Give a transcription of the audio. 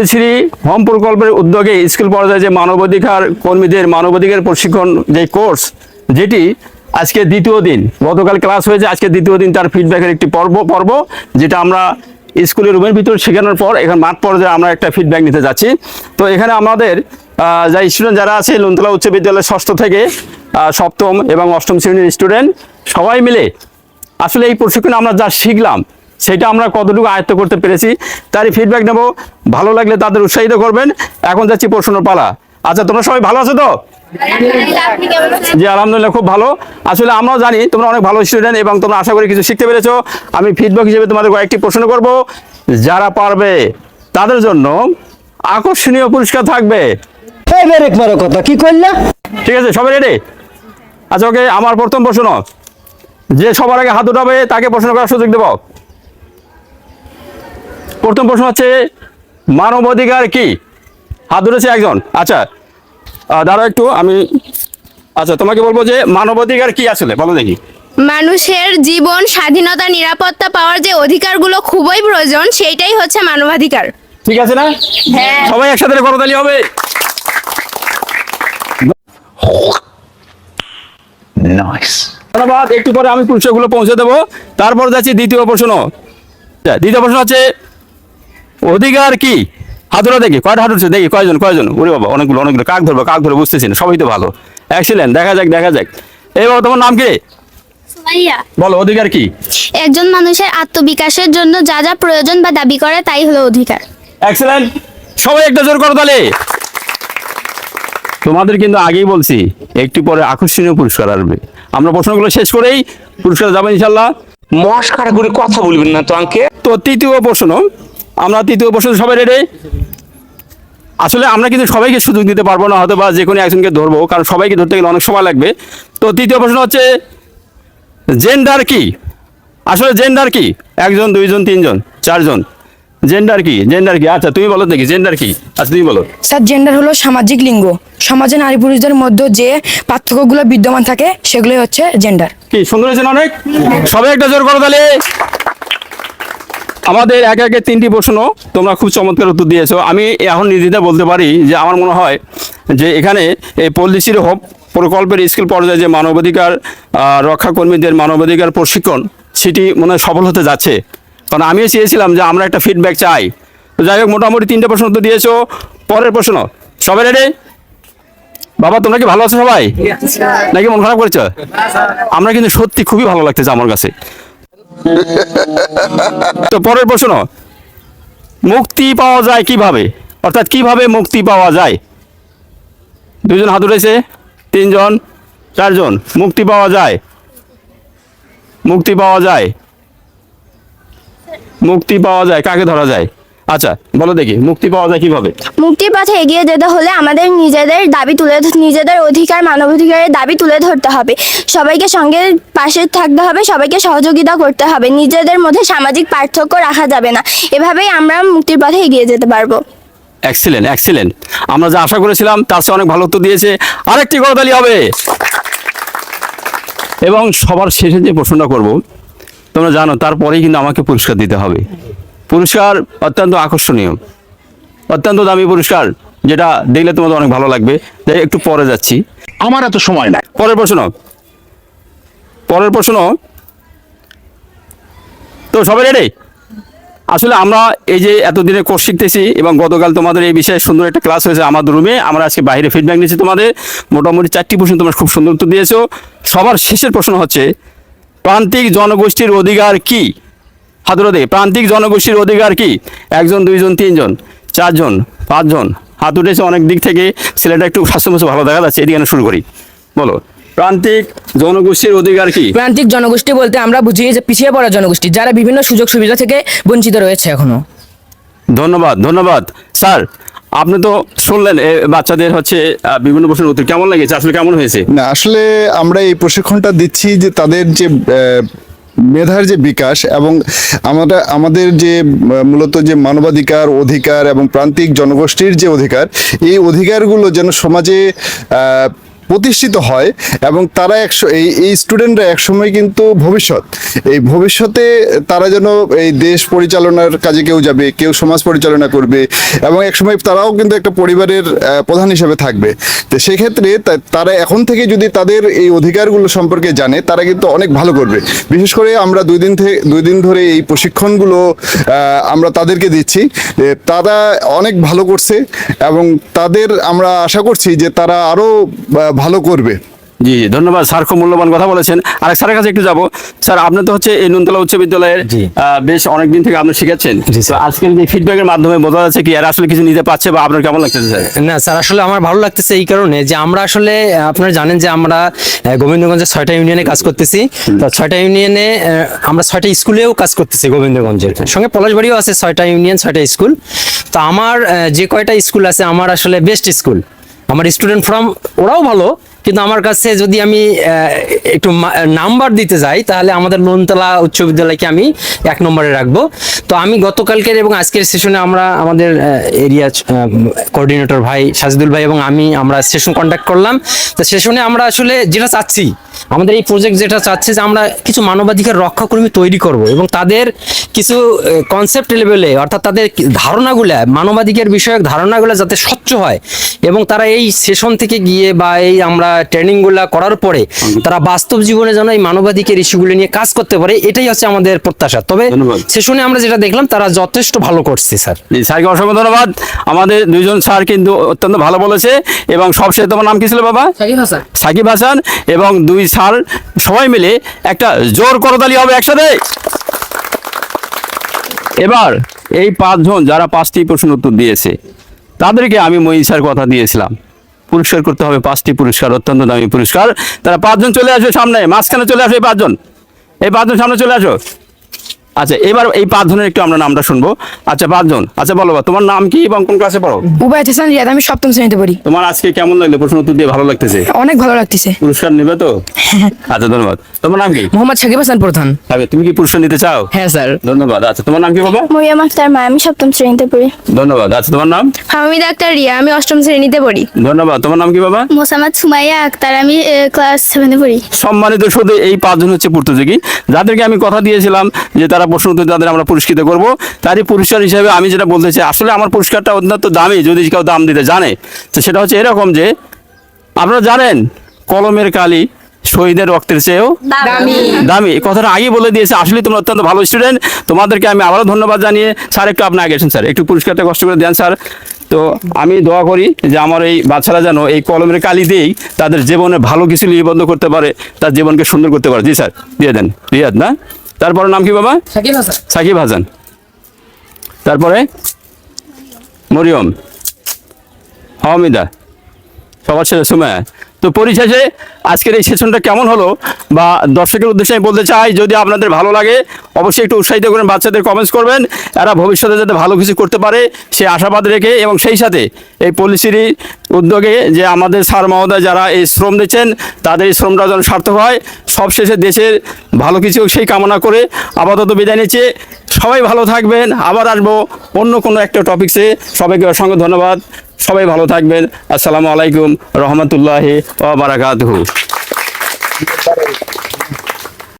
Shri home প্রকল্পের উদ্যোগে school পর্যায়ে যে মানবাধিকার কর্মীদের মানবাধিকার প্রশিক্ষণ যে কোর্স, যেটি আজকে দ্বিতীয় দিন, গতকাল ক্লাস হয়েছে, আজকে দ্বিতীয় দিন তার ফিডব্যাকের একটি পর্ব পর্ব, যেটা আমরা স্কুলের রুমের ভিতরে শেখানোর পর এখন মাঠ পর্যায়ে আমরা একটা ফিডব্যাক নিতে যাচ্ছি। তো এখানে আমাদের যা স্টুডেন্ট যারা আছে, লুনতলা উচ্চ বিদ্যালয়ের ষষ্ঠ থেকে সপ্তম এবং অষ্টম শ্রেণির স্টুডেন্ট সবাই মিলে আসলে এই প্রশিক্ষণে আমরা যা শিখলাম সেটা আমরা কতটুকু আয়ত্ত করতে পেরেছি তারই ফিডব্যাক নেব। ভালো লাগলে তাদের উৎসাহিত করবেন। এখন যাচ্ছি প্রশ্ন পালা। আচ্ছা তোমরা সবাই ভালো আছো তো? জি আলহামদুলিল্লাহ খুব ভালো। আসলে আমরাও জানি তোমরা অনেক ভালো স্টুডেন্ট এবং তোমরা আশা করি কিছু শিখতে পেরেছ। আমি ফিডব্যাক হিসেবে তোমাদের কয়েকটি প্রশ্ন করব। যারা পারবে তাদের জন্য আকর্ষণীয় পুরস্কার থাকবে। কথা কি করলা? ঠিক আছে সবাই রেডি আচ্ছা ওকে আমার প্রথম প্রশ্ন। যে সবার আগে হাত উঠাবে তাকে প্রশ্ন করার সুযোগ দেব। প্রথম প্রশ্ন হচ্ছে মানবাধিকার কি? হাত উঠেছে একজন। আচ্ছা দাঁড়াও একটু আমি আচ্ছা তোমাকে বলব যে মানবাধিকার কি আসলে? বলো দেখি। মানুষের জীবন স্বাধীনতা নিরাপত্তা পাওয়ার যে অধিকারগুলো খুবই প্রয়োজন সেইটাই হচ্ছে মানবাধিকার। ঠিক আছে না? হ্যাঁ। সবাই একসাথে করতালি হবে. ধন্যবাদ একটু পরে আমি পুরস্কারগুলো পৌঁছে দেবো। তারপর যাচ্ছি দ্বিতীয় প্রশ্ন। আচ্ছা, দ্বিতীয় প্রশ্ন হচ্ছে অধিকার কি? হাতুরা দেখি কয়টা হাত উঠছে দেখি কয়জন কয়জন? ওরে বাবা অনেকগুলো অনেকগুলো। কাক ধরবো কাক ধরবো বুঝতেছি না সবই তো ভালো। এক্সিলেন্ট দেখা যাক দেখা যাক। এই বাবা তোমার নাম কি? বলো অধিকার কি? একজন মানুষের আত্মবিকাশের জন্য যা যা প্রয়োজন বা দাবি করে তাই হলো অধিকার। এক্সেলেন্ট সবাই একটা জোর করো তাহলে। তোমাদের কিন্তু আগেই বলছি একটু পরে আকর্ষণীয় পুরস্কার আসবে। আমরা প্রশ্নগুলো শেষ করেই পুরস্কার যাব ইনশাল্লাহ মস্কারা করে কথা বলবেন না তো আঙ্কে তো তৃতীয় প্রশ্ন। আমরা তৃতীয় প্রশ্ন সবাই রেডি আসলে আমরা কিন্তু সবাইকে সুযোগ দিতে পারব না হয়তো বা যে কোনো একজনকে ধরবো কারণ সবাইকে ধরতে গেলে অনেক সময় লাগবে। তো তৃতীয় প্রশ্ন হচ্ছে জেন্ডার কি? আসলে জেন্ডার কি? একজন দুইজন তিনজন চারজন। জেন্ডার কি? জেন্ডার কি? আচ্ছা তুমি বলো দেখি জেন্ডার কি? আচ্ছা তুমি বলো। স্যার জেন্ডার হলো সামাজিক লিঙ্গ। সমাজে নারী পুরুষদের মধ্যে যে পার্থক্যগুলো বিদ্যমান থাকে সেগুলোই হচ্ছে জেন্ডার কি সুন্দর হয়েছে অনেক? সবাই একটা জোর করো তাহলে। আমাদের এক একে তিনটি প্রশ্ন তোমরা খুব চমৎকার উত্তর দিয়েছ। আমি এখন নির্দ্বিধায় বলতে পারি যে আমার মনে হয় যে এখানে এই পলিসির হোপ প্রকল্পের স্কুল পর্যায়ে যে মানবাধিকার রক্ষাকর্মীদের মানবাধিকার প্রশিক্ষণ সেটি মনে হয় সফল হতে যাচ্ছে। কারণ আমিও চেয়েছিলাম যে আমরা একটা ফিডব্যাক চাই। তো যাই হোক মোটামুটি তিনটে প্রশ্ন উত্তর দিয়েছ। পরের প্রশ্ন সবাই রেডি বাবা তোমরা কি ভালো আছো সবাই? নাকি মন খারাপ করেছ? আমরা কিন্তু সত্যি খুবই ভালো লাগতেছে আমার কাছে। তো পরের প্রশ্ন, মুক্তি পাওয়া যায় কীভাবে? অর্থাৎ কীভাবে মুক্তি পাওয়া যায়? দুজন হাত উঠেছে, তিনজন, চারজন, মুক্তি পাওয়া যায়? মুক্তি পাওয়া যায়? মুক্তি পাওয়া যায়, কাকে ধরা যায়? আচ্ছা বলো দেখি মুক্তি পাওয়া যায় কীভাবে? মুক্তির পথে এগিয়ে যেতে হলে আমাদের নিজেদের দাবি তুলে নিজেদের অধিকার মানবাধিকারের দাবি তুলে ধরতে হবে। সবাইকে সঙ্গে পাশে থাকতে হবে সবাইকে সহযোগিতা করতে হবে। নিজেদের মধ্যে সামাজিক পার্থক্য রাখা যাবে না। এভাবেই আমরা মুক্তির পথে এগিয়ে যেতে পারব। এক্সিলেন্ট এক্সিলেন্ট আমরা যা আশা করেছিলাম তার চেয়ে অনেক ভালো উত্তর দিয়েছে। আরেকটি করতালি হবে। এবং সবার শেষে যে প্রশ্নটা করব তোমরা জানো তারপরেই কিন্তু আমাকে পুরস্কার দিতে হবে। পুরস্কার অত্যন্ত আকর্ষণীয়। অত্যন্ত দামি পুরস্কার যেটা দেখলে তোমাদের অনেক ভালো লাগবে। তাই একটু পরে যাচ্ছি। আমার এত সময় নাই। পরের প্রশ্ন। পরের প্রশ্ন। তো সবাই রেডি আসলে আমরা এই যে এতদিনে কোর্স শিখতেছি এবং গতকাল তোমাদের এই বিষয়ে সুন্দর একটা ক্লাস হয়েছে আমাদের রুমে আমরা আজকে বাইরে ফিডব্যাক নিয়েছি তোমাদের। মোটামুটি চারটি প্রশ্ন তোমরা খুব সুন্দর উত্তর দিয়েছ। সবার শেষের প্রশ্ন হচ্ছে প্রান্তিক জনগোষ্ঠীর অধিকার কি? হাতুড়ো দে প্রান্তিক জনগোষ্ঠীর অধিকার কি? একজন দুইজন তিনজন চারজন পাঁচজন? হাত উঠেছে অনেক দিক থেকে ছেলেটা একটু স্বাস্থ্য ভালো দেখা যাচ্ছে এদিকে শুরু করি। বলো প্রান্তিক জনগোষ্ঠীর অধিকার কি? প্রান্তিক জনগোষ্ঠী বলতে আমরা বুঝি যে পিছিয়ে পড়া জনগোষ্ঠী যারা বিভিন্ন সুযোগ সুবিধা থেকে বঞ্চিত রয়েছে এখনও। ধন্যবাদ ধন্যবাদ। স্যার আপনি তো শুনলেন বাচ্চাদের হচ্ছে বিভিন্ন প্রশ্নের উত্তর। কেমন লেগেছে? আসলে কেমন হয়েছে? না আসলে আমরা এই প্রশিক্ষণটা দিচ্ছি যে তাদের যে মেধার যে বিকাশ এবং আমরা আমাদের যে, মূলত যে মানবাধিকার অধিকার এবং প্রান্তিক জনগোষ্ঠীর যে অধিকার, এই অধিকারগুলো যেন সমাজে প্রতিষ্ঠিত হয় এবং তারা একশো এই এই স্টুডেন্টরা একসময় কিন্তু ভবিষ্যৎ। এই ভবিষ্যতে তারা যেন এই দেশ পরিচালনার কাজে কেউ যাবে কেউ সমাজ পরিচালনা করবে এবং একসময় তারাও কিন্তু একটা পরিবারের প্রধান হিসেবে থাকবে। তো সেক্ষেত্রে তারা এখন থেকে যদি তাদের এই অধিকারগুলো সম্পর্কে জানে তারা কিন্তু অনেক ভালো করবে। বিশেষ করে আমরা দুই দিন থেকে দুই দিন ধরে এই প্রশিক্ষণগুলো আমরা তাদেরকে দিচ্ছি। তারা অনেক ভালো করছে এবং তাদের আমরা আশা করছি যে তারা আরও আহ, ভালো করবে। জি জি ধন্যবাদ স্যার খুব মূল্যবান কথা বলেছেন। আরেক স্যারের কাছে একটু যাব। স্যার আপনি তো হচ্ছে এই নুনতলা উচ্চ বিদ্যালয়ের বেশ অনেকদিন থেকে আপনি শিখেছেন। আজকের যে ফিডব্যাকের মাধ্যমে বোঝা যাচ্ছে কি এরা আসলে কিছু নিতে পারছে বা আপনার কেমন লাগতেছে স্যার? না স্যার আসলে আমার ভালো লাগতেছে এই কারণে যে আমরা আসলে আপনারা জানেন যে আমরা আহ, গোবিন্দগঞ্জের ছয়টা ইউনিয়নে কাজ করতেছি। তো ছয়টা ইউনিয়নে আমরা ছয়টা স্কুলেও কাজ করতেছি গোবিন্দগঞ্জের সঙ্গে পলাশবাড়িও আছে ছয়টা ইউনিয়ন ছয়টা স্কুল। তো আমার যে কয়টা স্কুল আছে আমার আসলে বেস্ট স্কুল আমার স্টুডেন্ট ফ্রম ওরাও ভালো কিন্তু আমার কাছে যদি আমি একটু নাম্বার দিতে যাই, তাহলে আমাদের লোনতলা উচ্চ বিদ্যালয়কে আমি এক নম্বরে রাখব। তো আমি গতকালকের এবং আজকের সেশনে আমরা আমাদের এরিয়া কোঅর্ডিনেটর ভাই সাজিদুল ভাই এবং আমি আমরা সেশন কন্ডাক্ট করলাম। তো সেশনে আমরা আসলে যেটা চাচ্ছি, আমাদের এই প্রজেক্ট যেটা চাচ্ছে যে আমরা কিছু মানবাধিকার রক্ষাকর্মী তৈরি করব এবং তাদের কিছু কনসেপ্ট লেভেলে অর্থাৎ তাদের ধারণাগুলা, মানবাধিকার বিষয়ক ধারণাগুলো যাতে স্বচ্ছ হয়। এবং তারা এই সেশন থেকে গিয়ে বা এই আমরা ট্রেনিংগুলা করার পরে তারা বাস্তব জীবনে যেন এই মানবাধিকার ইস্যুগুলো নিয়ে কাজ করতে পারে এটাই হচ্ছে আমাদের প্রত্যাশা। তবে ধন্যবাদ। সেশনে আমরা যেটা দেখলাম তারা যথেষ্ট ভালো করছে স্যার। স্যারকে অসংখ্য ধন্যবাদ। আমাদের দুইজন স্যার কিন্তু অত্যন্ত ভালো বলেছে এবং সবশেষে তোমার নাম কি ছিল বাবা? সাকিব হাসান। এবং দুই স্যার সবাই মিলে একটা জোর করতালি হবে একসাথে। এবার এই পাঁচজন যারা পাঁচটি প্রশ্ন উত্তর দিয়েছে তাদেরকে আমি স্যার কথা দিয়েছিলাম। পুরস্কার করতে হবে, পাঁচটি পুরস্কার, অত্যন্ত দামি পুরস্কার। তারা পাঁচজন চলে আসবে সামনে, মাঝখানে চলে আসবে পাঁচজন। এই পাঁচজন সামনে চলে আসো। আচ্ছা এবার এই পাঁচজনের একটু আমরা নামটা শুনব। আচ্ছা পাঁচজন আচ্ছা বলো তোমার নাম কি এবং কোন ক্লাসে পড়ো? উপায় হাসান রিয়াদ আমি সপ্তম শ্রেণীতে পড়ি। তোমার আজকে কেমন লাগল? প্রশ্ন উত্তর দিয়ে ভালো লাগতেছে? অনেক ভালো লাগতেছে। পুরস্কার নেবে তো? আচ্ছা ধন্যবাদ। তোমার নাম কি? মোহাম্মদ সাকিব হাসান প্রধান। হবে তুমি কি পুরস্কার নিতে চাও? হ্যাঁ স্যার। ধন্যবাদ। আচ্ছা তোমার নাম কি বাবা? মরিয়াম আক্তার মা আমি সপ্তম শ্রেণীতে পড়ি। ধন্যবাদ। আচ্ছা তোমার নাম? হামিদা আক্তার রিয়া আমি অষ্টম শ্রেণীতে পড়ি। ধন্যবাদ। তোমার নাম কি বাবা? মোসাম্মদ সুমাইয়া আক্তার আমি ক্লাস সেভেনে পড়ি। সম্মানিত শুধু এই পাঁচজন হচ্ছে প্রতিযোগী। যাদেরকে আমি কথা দিয়েছিলাম যে তারা প্রশ্ন উত্তর তাদের আমরা পুরস্কৃত করব। তারই পুরস্কার হিসেবে আমি যেটা বলতে চাই আসলে আমার পুরস্কারটা অত্যন্ত দামি যদি কেউ দাম দিতে জানে। তো সেটা হচ্ছে এরকম যে আপনারা জানেন কলমের কালি শহীদের রক্তের চেয়েও দামি। এই কথাটা আগেই বলে দিয়েছে আসলে তোমরা অত্যন্ত ভালো স্টুডেন্ট তোমাদেরকে আমি আবারও ধন্যবাদ জানিয়ে স্যার একটু আপনি আগে স্যার। একটু পুরস্কারটা কষ্ট করে দেন স্যার। তো আমি দোয়া করি যে আমার এই বাচ্চারা যেন এই কলমের কালি দিয়েই তাদের জীবনে ভালো কিছু লিপিবদ্ধ করতে পারে তার জীবনকে সুন্দর করতে পারে। জি স্যার দিয়ে দেন। রিয়াদ না? তারপরে নাম কি বাবা? সাকিব হাসান। তারপরে? মরিয়ম। হমিদা। সবার ছেলে সুমায়া তো পরিশেষে আজকের এই সেশনটা কেমন হলো বা দর্শকের উদ্দেশ্যে আমি বলতে চাই, যদি আপনাদের ভালো লাগে, অবশ্যই একটু উৎসাহিত করেন, বাচ্চাদের কমেন্টস করবেন। এরা ভবিষ্যতে যাতে ভালো কিছু করতে পারে, সে আশাবাদ রেখে এবং সেই সাথে এই পলিসির উদ্যোগে যে আমাদের স্যার মহোদয় যারা এই শ্রম দিচ্ছেন, তাদের এই শ্রমটা যেন সার্থক হয়। সবশেষে দেশের ভালো কিছু সেই কামনা করে আপাতত বিদায় নিচ্ছে। সবাই ভালো থাকবেন। আবার আসব অন্য কোনো একটা টপিকসে সবাইকে অসংখ্য ধন্যবাদ। সবাই ভালো থাকবেন। আসসালামু আলাইকুম রহমতুল্লাহি ওয়া বারাকাতুহু।